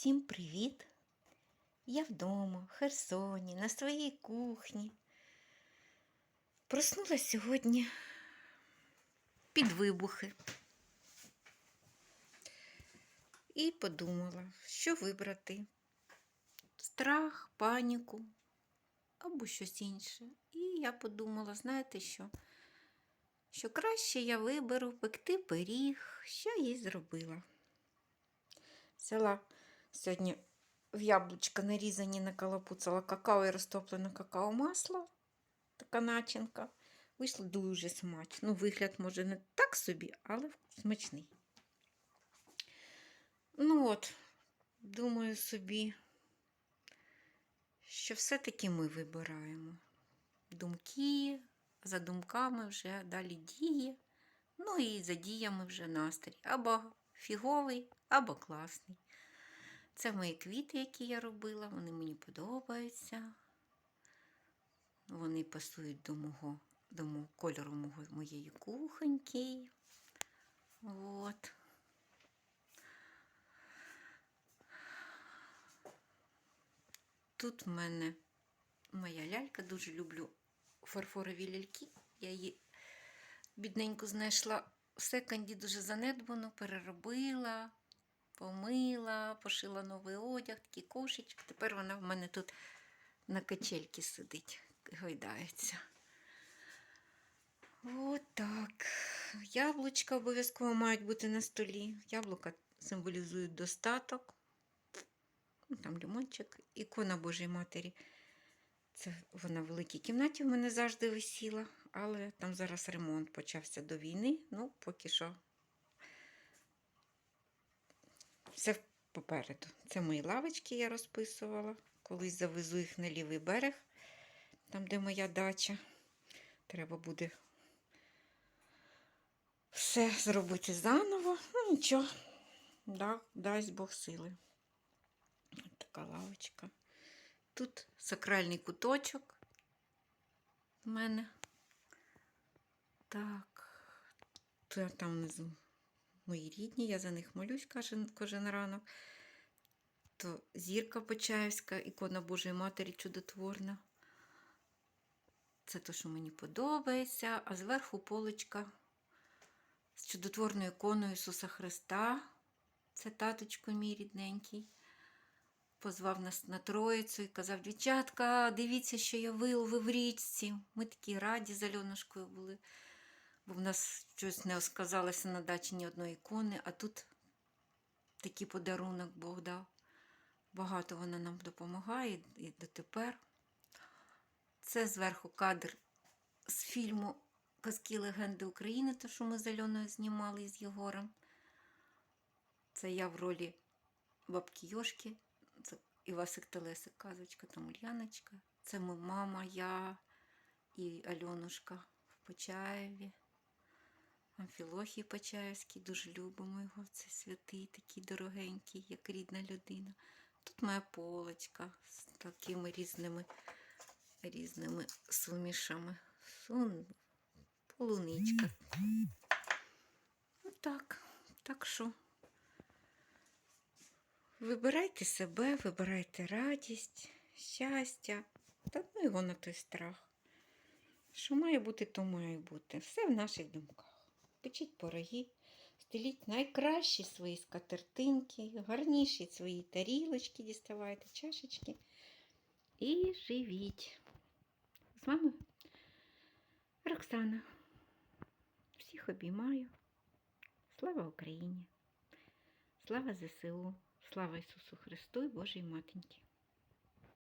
Всім привіт! Я вдома, в Херсоні, на своїй кухні. Проснулася сьогодні під вибухи. І подумала, що вибрати: страх, паніку або щось інше. І я подумала, знаєте що? Що краще я виберу пекти пиріг, що я й зробила. Взяла сьогодні в яблучка нарізані накалапуцала какао і розтоплене какао масло. Така начинка. Вийшло дуже смачно. Ну, вигляд, може, не так собі, але смачний. Ну от, думаю собі, що все-таки ми вибираємо думки, за думками вже далі дії. Ну і за діями вже настрій. Або фіговий, або класний. Це мої квіти, які я робила, вони мені подобаються. Вони пасують до мого, до мого кольору мого, моєї кухоньки. От. Тут в мене моя лялька, дуже люблю фарфорові ляльки. Я її бідненько знайшла в секонді дуже занедбано, переробила, помила, пошила новий одяг, такий кошечок. Тепер вона в мене тут на качельці сидить, гойдається. От. Яблучка обов'язково мають бути на столі. Яблука символізують достаток. Ну, Там лимончик, ікона Божої Матері. Це вона в великій кімнаті в мене завжди висіла, але там зараз ремонт почався до війни. Ну, поки що все попереду. Це мої лавочки я розписувала. Колись завезу їх на лівий берег, там, де моя дача. Треба буде все зробити заново. Ну, нічого, да, дасть Бог сили. Ось така лавочка. Тут сакральний куточок в мене. Так, Та- там внизу мої рідні, я за них молюсь кожен, ранок. То зірка Почаївська, ікона Божої Матері чудотворна. Це те, що мені подобається. А зверху полочка з чудотворною іконою Ісуса Христа. Це таточко мій рідненький позвав нас на Троїцю і казав: дівчатка, дивіться, що я виловив в річці. Ми такі раді з Альонушкою були, бо в нас щось не сказалося на дачі ні одної ікони, а тут такий подарунок Бог дав. Багато вона нам допомагає і дотепер. Це зверху кадр з фільму Казки легенди України, те, що ми з Альоною знімали з Єгорем. Це я в ролі бабки Йошки. Це Івасик Телесик, казочка, там Ульяночка. Це ми мама, я і Альонушка в Почаєві. Амфілохій Почаївський, дуже любимо його. Це святий, такий дорогенький, як рідна людина. Тут моя полочка з такими різними різними сумішами. Сун, полуничка. Отак. Так що. Вибирайте себе, вибирайте радість, щастя, та ну його на той страх. Що має бути, то має бути. Все в наших думках. Печіть пироги, стеліть найкращі свої скатертинки, гарніші свої тарілочки, діставайте, чашечки і живіть. З вами Роксана. Всіх обіймаю. Слава Україні! Слава ЗСУ! Слава Ісусу Христу і Божій Матінці!